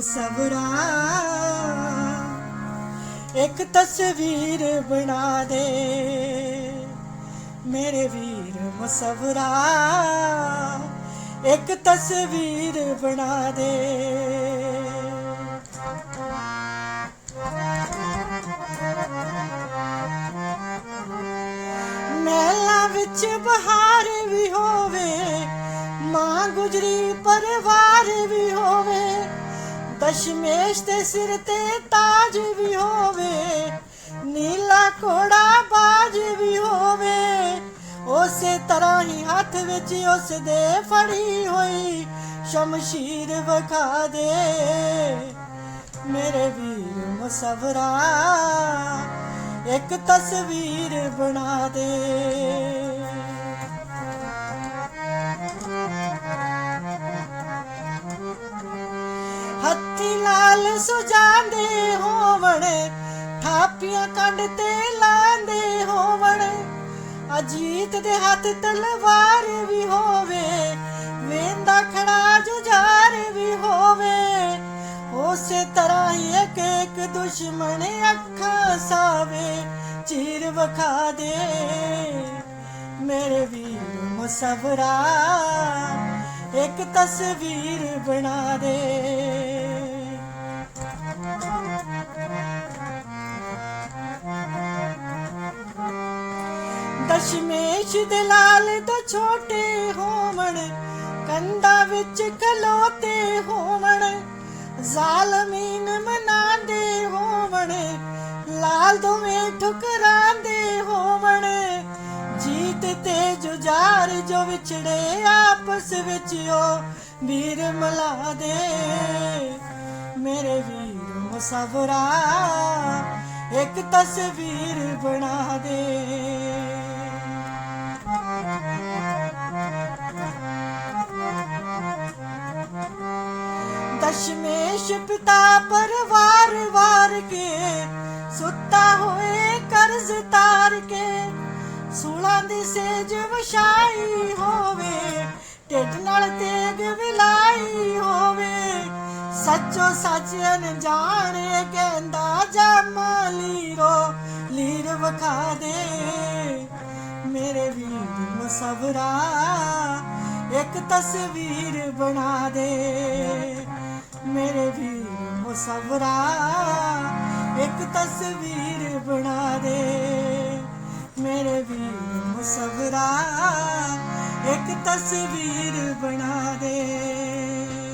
ਮੁਸਵਰਾ ਇੱਕ ਤਸਵੀਰ ਬਣਾ ਦੇ। ਮੇਰੇ ਵੀਰ ਮੁਸਵਰਾ। ਇੱਕ ਤਸਵੀਰ ਬਣਾ ਦੇ। ਮਹਿਲਾ ਵਿੱਚ ਬਹਾਰ ਵੀ ਹੋਵੇ, ਮਾਂ ਗੁਜਰੀ ਪਰਿਵਾਰ ਵੀ ਹੋਵੇ ਦਸ਼ਮੇਸ਼ ਦੇ ਸਿਰ ਤੇ ਤਾਜ ਵੀ ਹੋਵੇ, ਨੀਲਾ ਕੋੜਾ ਬਾਜ ਵੀ ਹੋਵੇ, ਉਸੇ ਤਰ੍ਹਾਂ ਹੀ ਹੱਥ ਵਿੱਚ ਉਸ ਦੇ ਫੜੀ ਹੋਈ ਸ਼ਮਸ਼ੀਰ ਵਿਖਾ ਦੇ। ਮੇਰੇ ਵੀਰ ਮੁਸਵਰਾ, ਇੱਕ ਤਸਵੀਰ ਬਣਾ ਦੇ। ਹੱਥੀ ਲਾਲ ਸੁਜਾਂਦੇ ਹੋਵਣ, ਥਾਪੀਆਂ ਕੰਡ ਤੇ ਲਾਂਦੇ ਹੋਵਣ। ਅਜੀਤ ਦੇ ਹੱਥ ਤਲਵਾਰ ਵੀ ਹੋਵੇ, ਵੇਂਦਾ ਖੜਾ ਜੁਝਾਰ ਵੀ ਹੋਵੇ। ਉਸੇ ਤਰ੍ਹਾਂ ਹੀ ਇੱਕ ਇੱਕ ਦੁਸ਼ਮਣ ਅੱਖਾਂ ਸਾਵੇ, ਚੀਰ ਵਖਾ ਦੇ। ਮੇਰੇ ਵੀਰ ਮੁਸਵਰਾ ਇੱਕ ਤਸਵੀਰ ਬਣਾ ਦੇ। ਦਸ਼ਮੇਸ਼ ਦੇ ਲਾਲ ਤੋਂ ਛੋਟੇ ਹੋਵਣ, ਕੰਧਾਂ ਵਿੱਚ ਖਲੋਤੇ ਹੋਵਣ, ਜ਼ਾਲਮੀਨ ਮਨਾਉਂਦੇ ਹੋਵਣ, ਲਾਲ ਦੋਵੇਂ ਠੁਕਰਾਂਦੇ ਹੋਵਣ, ਜੀਤ ਤੇ ਜੁਝਾਰ ਜੋ ਵਿਛੜੇ ਆਪਸ ਵਿੱਚ ਉਹ ਵੀਰ ਮਿਲਾ ਦੇ ਮੇਰੇ ਵੀਰ ਸਵਰਾ ਇੱਕ ਤਸਵੀਰ ਬਣਾ ਦੇ। ਦਸ਼ਮੇਸ਼ ਪਿਤਾ ਪਰਵਾਰ ਵਾਰ ਕੇ, ਸੁੱਤਾ ਹੋਏ ਕਰਜ਼ ਤਾਰ ਕੇ, ਸੂਲਾਂ ਦੀ ਸੇਜ ਵਛਾਈ ਹੋਵੇ, ਢਿੱਡ ਨਾਲ ਤੇਗ ਵਿਲਾਈ ਸੱਚੋ ਸੱਚ ਅਣਜਾਣੇ ਕਹਿੰਦਾ ਜਾਮਾ ਲੀਰੋ ਲੀਰ ਵਖਾ ਦੇ। ਮੇਰੇ ਵੀਰ ਮੁਸਵਰਾ ਇੱਕ ਤਸਵੀਰ ਬਣਾ ਦੇ। ਮੇਰੇ ਵੀਰ ਮੁਸਵਰਾ ਇੱਕ ਤਸਵੀਰ ਬਣਾ ਦੇ। ਮੇਰੇ ਵੀਰ ਮੁਸਵਰਾ ਇੱਕ ਤਸਵੀਰ ਬਣਾ ਦੇ।